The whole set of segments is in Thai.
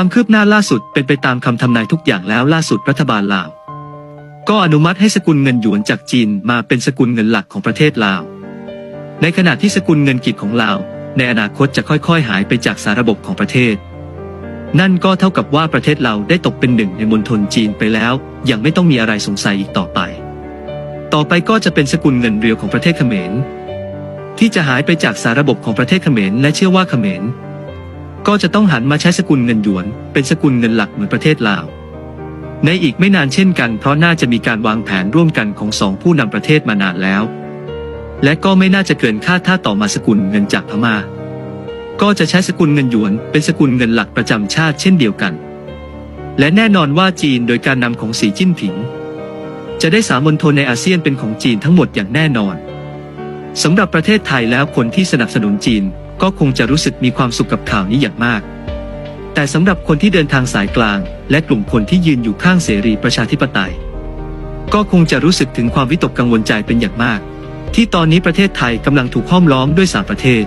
ความคืบหน้าล่าสุดเป็นไปตามคำทำนายทุกอย่างแล้วล่าสุดรัฐบาลลาว ก็อนุมัติให้สกุลเงินหยวนจากจีนมาเป็นสกุลเงินหลักของประเทศลาว ในขณะที่สกุลเงินกิจของลาว ในอนาคตจะค่อยๆ หายไปจากสาระบบของประเทศ นั่นก็เท่ากับว่าประเทศเราได้ตกเป็นหนึ่งในมณฑลจีนไปแล้ว ยังไม่ต้องมีอะไรสงสัยอีกต่อไป ต่อไปก็จะเป็นสกุลเงินเรียวของประเทศเขมร ที่จะหายไปจากสาระบบของประเทศเขมรและเชื่อว่าเขมร ก็จะต้องหันมาใช้สกุลเงินหยวน เป็นสกุลเงินหลักเหมือนประเทศลาว ในอีกไม่นานเช่นกัน เพราะน่าจะมีการวางแผนร่วมกันของสองผู้นำประเทศมานานแล้ว และก็ไม่น่าจะเกินคาดถ้าต่อมาสกุลเงินจากพม่า ก็จะใช้สกุลเงินหยวน เป็นสกุลเงินหลักประจำชาติเช่นเดียวกัน และแน่นอนว่าจีนโดยการนำของสีจิ้นผิง จะได้สามมณฑลในอาเซียนเป็นของจีนทั้งหมดอย่างแน่นอนสำหรับประเทศไทยแล้วคนที่สนับสนุนจีน ก็คงจะรู้สึกมีความสุขกับข่าวนี้อย่างมาก แต่สำหรับคนที่เดินทางสายกลาง และกลุ่มคนที่ยืนอยู่ข้างเสรีประชาธิปไตย ก็คงจะรู้สึกถึงความวิตกกังวลใจเป็นอย่างมาก ที่ตอนนี้ประเทศไทยกำลังถูกห้อมล้อมด้วยสามประเทศ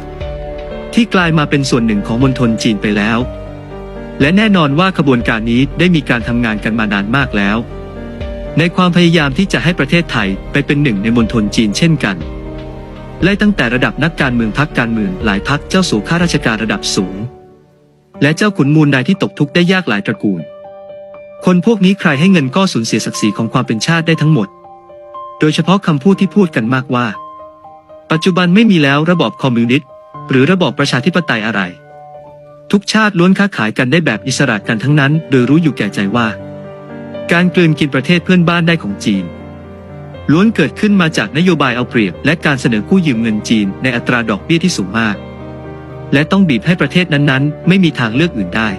ที่กลายมาเป็นส่วนหนึ่งของมณฑลจีนไปแล้ว และแน่นอนว่าขบวนการนี้ได้มีการทำงานกันมานานมากแล้ว ในความพยายามที่จะให้ประเทศไทยไปเป็นหนึ่งในมณฑลจีนเช่นกัน ไล่ตั้งแต่ระดับนักการเมืองพักการเมืองหลายพักเจ้าสู่ข้าราชการระดับสูง และเจ้าขุนมูลนายที่ตกทุกข์ได้ยากหลายตระกูล คนพวกนี้ใครให้เงินก็สูญเสียศักดิ์ศรีของความเป็นชาติได้ทั้งหมด โดยเฉพาะคำพูดที่พูดกันมากว่า ปัจจุบันไม่มีแล้วระบอบคอมมิวนิสต์หรือระบอบประชาธิปไตยอะไร ทุกชาติล้วนค้าขายกันได้แบบอิสระกันทั้งนั้น โดยรู้อยู่แก่ใจว่า การกลืนกินประเทศเพื่อนบ้านได้ของจีน ล้วนเกิดขึ้นมาจากนโยบายเอาเปรียบ และการเสนอกู้ยืมเงินจีนในอัตราดอกเบี้ยที่สูงมาก และต้องบีบให้ประเทศนั้นๆ ไม่มีทางเลือกอื่นได้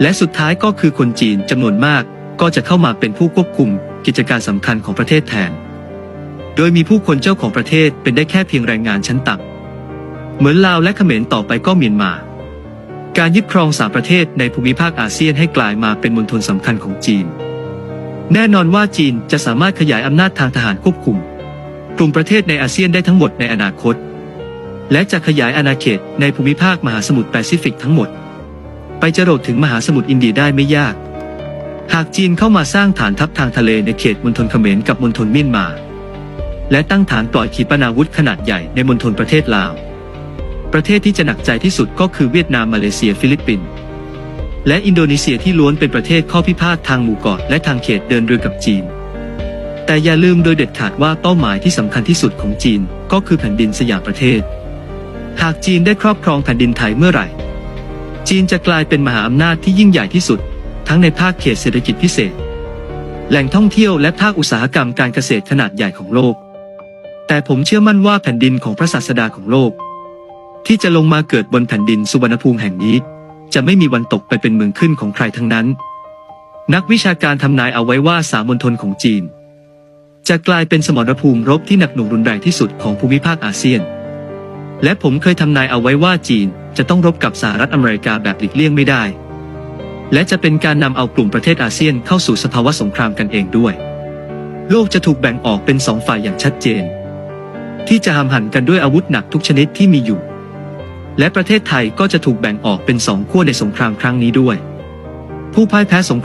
และสุดท้ายก็คือคนจีนจำนวนมาก ก็จะเข้ามาเป็นผู้ควบคุมกิจการสำคัญของประเทศแทน โดยมีผู้คนเจ้าของประเทศเป็นได้แค่เพียงแรงงานชั้นต่ำเหมือนลาวและเขมรต่อไปก็เมียนมาการยึดครองสามประเทศในภูมิภาคอาเซียนให้กลายมาเป็นมณฑลสำคัญของจีน แน่นอนว่าจีนจะสามารถขยายอำนาจทางทหารควบคุม กลุ่มประเทศในอาเซียนได้ทั้งหมดในอนาคต และจะขยายอาณาเขตในภูมิภาคมหาสมุทรแปซิฟิกทั้งหมด ไปจรดถึงมหาสมุทรอินเดียได้ไม่ยาก หากจีนเข้ามาสร้างฐานทัพทางทะเลในเขตมณฑลเขมรกับมณฑลเมียนมา และตั้งฐานปล่อยขีปนาวุธขนาดใหญ่ในมณฑลประเทศลาว ประเทศที่จะหนักใจที่สุดก็คือเวียดนามมาเลเซียฟิลิปปินส์ และอินโดนีเซียที่ล้วนเป็นประเทศข้อพิพาททางหมู่เกาะและทางเขตเดินเรือกับจีน แต่อย่าลืมโดยเด็ดขาดว่าเป้าหมายที่สำคัญที่สุดของจีนก็คือแผ่นดินสยามประเทศ หากจีนได้ครอบครองแผ่นดินไทยเมื่อไหร่ จีนจะกลายเป็นมหาอำนาจที่ยิ่งใหญ่ที่สุด ทั้งในภาคเขตเศรษฐกิจพิเศษ แหล่งท่องเที่ยวและภาคอุตสาหกรรมการเกษตรขนาดใหญ่ของโลก แต่ผมเชื่อมั่นว่าแผ่นดินของพระศาสดาของโลก ที่จะลงมาเกิดบนแผ่นดินสุวรรณภูมิแห่งนี้ จะไม่มีวันตกไปเป็นเมืองขึ้นของใครทั้งนั้น นักวิชาการทำนายเอาไว้ว่าสามมณฑลของจีน จะกลายเป็นสมรภูมิรบที่หนักหน่วงรุนแรงที่สุดของภูมิภาคอาเซียน และผมเคยทำนายเอาไว้ว่าจีนจะต้องรบกับสหรัฐอเมริกาแบบหลีกเลี่ยงไม่ได้ และจะเป็นการนำเอากลุ่มประเทศอาเซียนเข้าสู่สภาวะสงครามกันเองด้วย โลกจะถูกแบ่งออกเป็นสองฝ่ายอย่างชัดเจน ที่จะหามหันกันด้วยอาวุธหนักทุกชนิดที่มีอยู่ และประเทศไทยก็จะถูกแบ่งออกเป็นสองขั้วในสงครามครั้งนี้ด้วย ผู้พ่ายแพ้สง